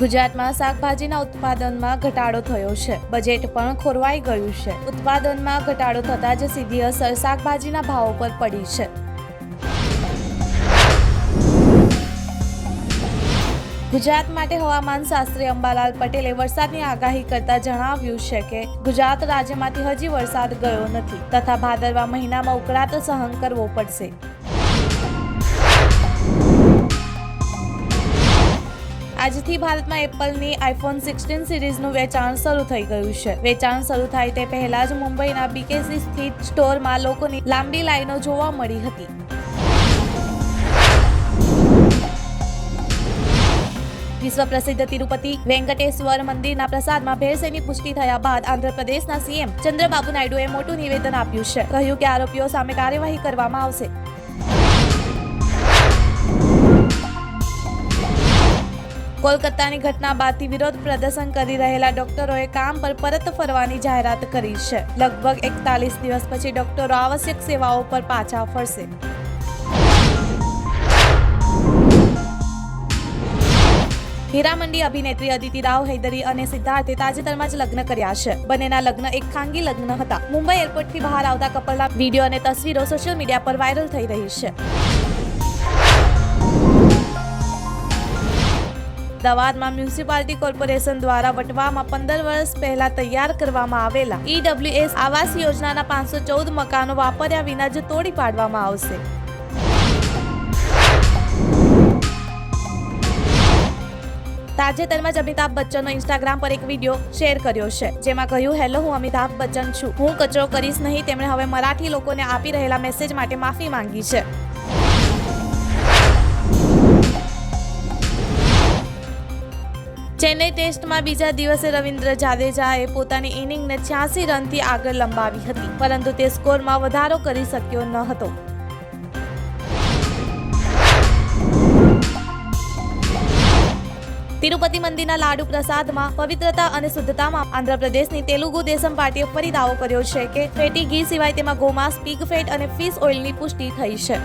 ગુજરાતમાં શાકભાજીના ઉત્પાદનમાં ઘટાડો થયો છે. બજેટ પણ ખોરવાઈ ગયું છે. ઉત્પાદનમાં ઘટાડો થતાં જ સીધી અસર શાકભાજીના ભાવો પર પડી છે. ગુજરાત માટે હવામાન શાસ્ત્રી અંબાલાલ પટેલે વરસાદની આગાહી કરતા જણાવ્યું છે કે, ગુજરાત રાજ્યમાંથી હજી વરસાદ ગયો નથી તથા ભાદરવા મહિનામાં ઉકળાટ સહન કરવો પડશે. આજથી ભારતમાં એપલની આઈફોન સિક્સટીન સિરીઝનું વેચાણ શરૂ થઈ ગયું છે. વેચાણ શરૂ થાય તે પહેલા જ મુંબઈના બીકેસી સ્થિત સ્ટોરમાં લોકોની લાંબી લાઈનો જોવા મળી હતી. વિશ્વ પ્રસિદ્ધ તિરુપતિ વેંકટેશ્વર મંદિરના પ્રસાદમાં ભેળસેળની પુષ્ટિ થયા બાદ આંધ્રપ્રદેશના સીએમ ચંદ્રબાબુ નાયડુએ મોટું નિવેદન આપ્યું છે. કહ્યું કે આરોપીઓ સામે કાર્યવાહી કરવામાં આવશે. કોલકાતાની ઘટના બાદથી વિરોધ પ્રદર્શન કરી રહેલા ડોક્ટરોએ કામ પર પરત ફરવાની જાહેરાત કરી છે. લગભગ એકતાલીસ દિવસ પછી ડોક્ટરો આવશ્યક સેવાઓ પર પાછા ફરશે. હીરામંડી અભિનેત્રી અદિતિ રાવ હૈદરી અને સિદ્ધાર્થે તાજેતરમાં જ લગ્ન કર્યા છે. બંનેના લગ્ન એક ખાનગી લગ્ન હતા. મુંબઈ એરપોર્ટથી બહાર આવતા કપલના વીડિયો અને તસવીરો સોશિયલ મીડિયા પર વાયરલ થઈ રહી છે. અમદાવાદમાં મ્યુનિસિપાલિટી કોર્પોરેશન દ્વારા વટવામાં પંદર વર્ષ પહેલા તૈયાર કરવામાં આવેલા ઈડબ્લ્યુએસ આવાસ યોજનાના પાંચસો ચૌદ મકાનો વાપર્યા વિના જ તોડી પાડવામાં આવશે. તાજેતરમાં જ અમિતાભ બચ્ચનનો ઇન્સ્ટાગ્રામ પર એક વીડિયો શેર કર્યો છે, જેમાં કહ્યું, હેલો, હું અમિતાભ બચ્ચન છું. હું કચરો કરીશ નહીં. તેમણે હવે મરાઠી લોકોને આપી રહેલા મેસેજ માટે માફી માંગી છે. ચેન્નઈ ટેસ્ટમાં બીજા દિવસે રવિન્દ્ર જાડેજાએ પોતાની ઇનિંગને છ્યાસી રનથી આગળ લંબાવી હતી, પરંતુ તે સ્કોરમાં વધારો કરી શક્યો ન હતો. તિરુપતિ મંદિરના લાડુ પ્રસાદમાં પવિત્રતા અને શુદ્ધતામાં આંધ્રપ્રદેશની તેલુગુ દેશમ પાર્ટીએ ફરી દાવો કર્યો છે કે ફેટી ઘી સિવાય તેમાં ગોમાંસ પીગ ફેટ અને ફિશ ઓઇલની પુષ્ટિ થઈ છે.